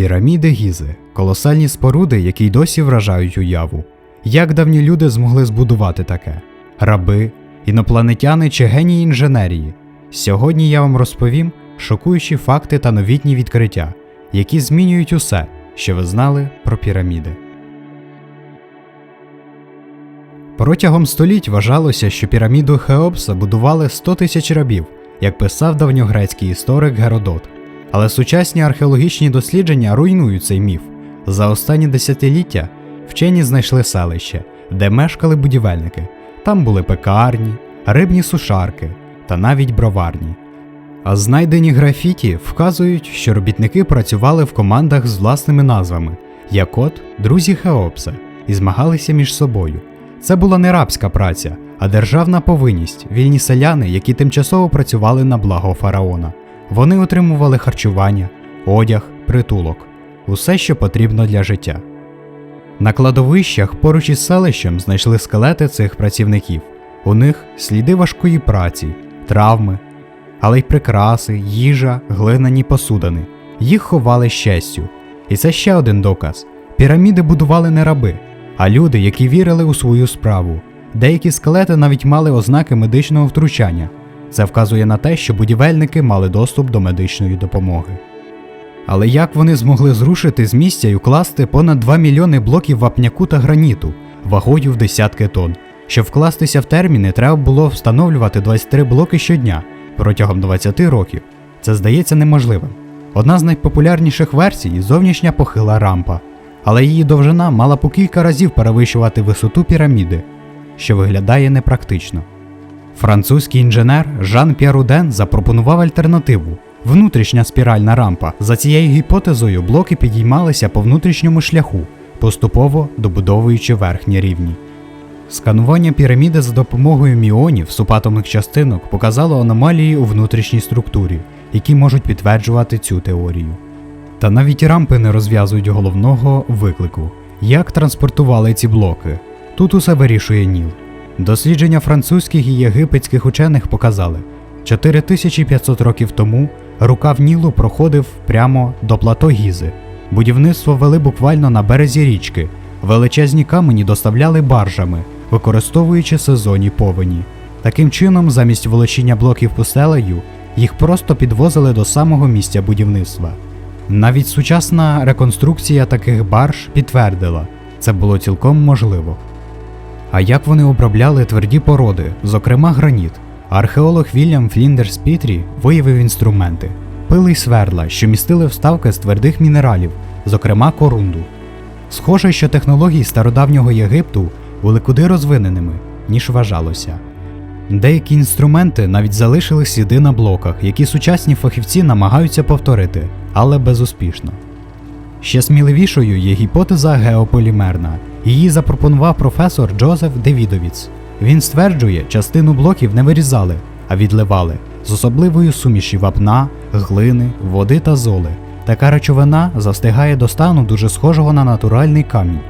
Піраміди Гізи колосальні споруди, які й досі вражають уяву. Як давні люди змогли збудувати таке? Раби, інопланетяни чи генії інженерії? Сьогодні я вам розповім шокуючі факти та новітні відкриття, які змінюють усе, що ви знали про піраміди. Протягом століть вважалося, що піраміду Хеопса будували 100 тисяч рабів, як писав давньогрецький історик Геродот. Але сучасні археологічні дослідження руйнують цей міф. За останні десятиліття вчені знайшли селище, де мешкали будівельники. Там були пекарні, рибні сушарки та навіть броварні. А знайдені графіті вказують, що робітники працювали в командах з власними назвами, як от друзі Хеопса, і змагалися між собою. Це була не рабська праця, а державна повинність, вільні селяни, які тимчасово працювали на благо фараона. Вони отримували харчування, одяг, притулок, усе, що потрібно для життя. На кладовищах поруч із селищем знайшли скелети цих працівників. У них сліди важкої праці, травми, але й прикраси, їжа, глиняні посудини. Їх ховали з честю. І це ще один доказ: піраміди будували не раби, а люди, які вірили у свою справу. Деякі скелети навіть мали ознаки медичного втручання. Це вказує на те, що будівельники мали доступ до медичної допомоги. Але як вони змогли зрушити з місця і укласти понад 2 мільйони блоків вапняку та граніту вагою в десятки тонн? Щоб вкластися в терміни, треба було встановлювати 23 блоки щодня протягом 20 років. Це здається неможливим. Одна з найпопулярніших версій зовнішня похила рампа, але її довжина мала по кілька разів перевищувати висоту піраміди, що виглядає непрактично. Французький інженер Жан П'єр Руден запропонував альтернативу внутрішня спіральна рампа. За цією гіпотезою блоки підіймалися по внутрішньому шляху, поступово добудовуючи верхні рівні. Сканування піраміди за допомогою міонів супатомних частинок показало аномалії у внутрішній структурі, які можуть підтверджувати цю теорію. Та навіть рампи не розв'язують головного виклику як транспортували ці блоки. Тут усе вирішує Ніл. Дослідження французьких і єгипетських учених показали, 4500 років тому рукав Нілу проходив прямо до плато Гізи. Будівництво вели буквально на березі річки, величезні камені доставляли баржами, використовуючи сезонні повені. Таким чином, замість волочіння блоків пустелею, їх просто підвозили до самого місця будівництва. Навіть сучасна реконструкція таких барж підтвердила, це було цілком можливо. А як вони обробляли тверді породи, зокрема граніт, археолог Вільям Фліндерс Пітрі виявив інструменти, пили й сверла, що містили вставки з твердих мінералів, зокрема корунду. Схоже, що технології стародавнього Єгипту були куди розвиненими, ніж вважалося. Деякі інструменти навіть залишили сліди на блоках, які сучасні фахівці намагаються повторити, але безуспішно. Ще сміливішою є гіпотеза геополімерна. Її запропонував професор Джозеф Девідовіц. Він стверджує, частину блоків не вирізали, а відливали з особливою суміші вапна, глини, води та золи. Така речовина застигає до стану дуже схожого на натуральний камінь.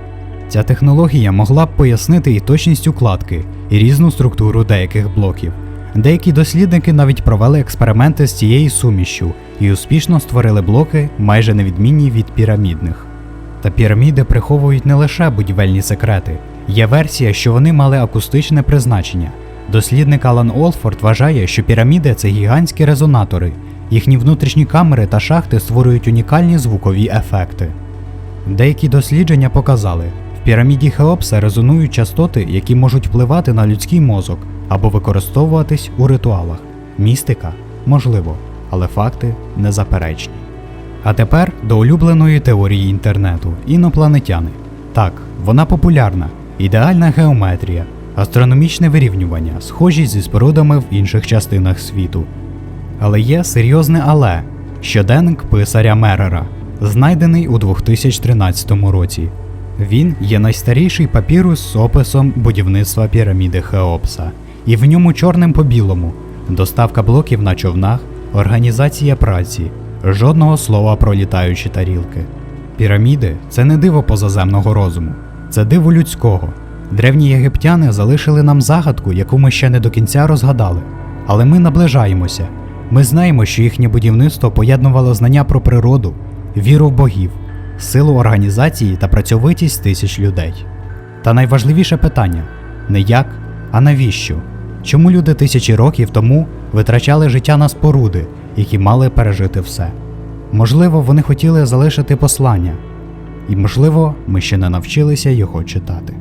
Ця технологія могла б пояснити і точність укладки, і різну структуру деяких блоків. Деякі дослідники навіть провели експерименти з цією сумішшю і успішно створили блоки, майже невідмінні від пірамідних. Та піраміди приховують не лише будівельні секрети, є версія, що вони мали акустичне призначення. Дослідник Алан Олфорд вважає, що піраміди це гігантські резонатори, їхні внутрішні камери та шахти створюють унікальні звукові ефекти. Деякі дослідження показали, в піраміді Хеопса резонують частоти, які можуть впливати на людський мозок або використовуватись у ритуалах. Містика можливо, але факти незаперечні. А тепер до улюбленої теорії інтернету інопланетяни. Так, вона популярна, ідеальна геометрія, астрономічне вирівнювання, схожість зі спорудами в інших частинах світу. Але є серйозне але щоденник писаря Мерера, знайдений у 2013 році. Він є найстаріший папірус з описом будівництва піраміди Хеопса, і в ньому чорним по білому доставка блоків на човнах, організація праці, жодного слова про літаючі тарілки. Піраміди це не диво позаземного розуму, це диво людського. Древні єгиптяни залишили нам загадку, яку ми ще не до кінця розгадали. Але ми наближаємося. Ми знаємо, що їхнє будівництво поєднувало знання про природу, віру в богів силу організації та працьовитість тисяч людей. Та найважливіше питання не як, а навіщо? Чому люди тисячі років тому витрачали життя на споруди, які мали пережити все? Можливо, вони хотіли залишити послання, і можливо, ми ще не навчилися його читати.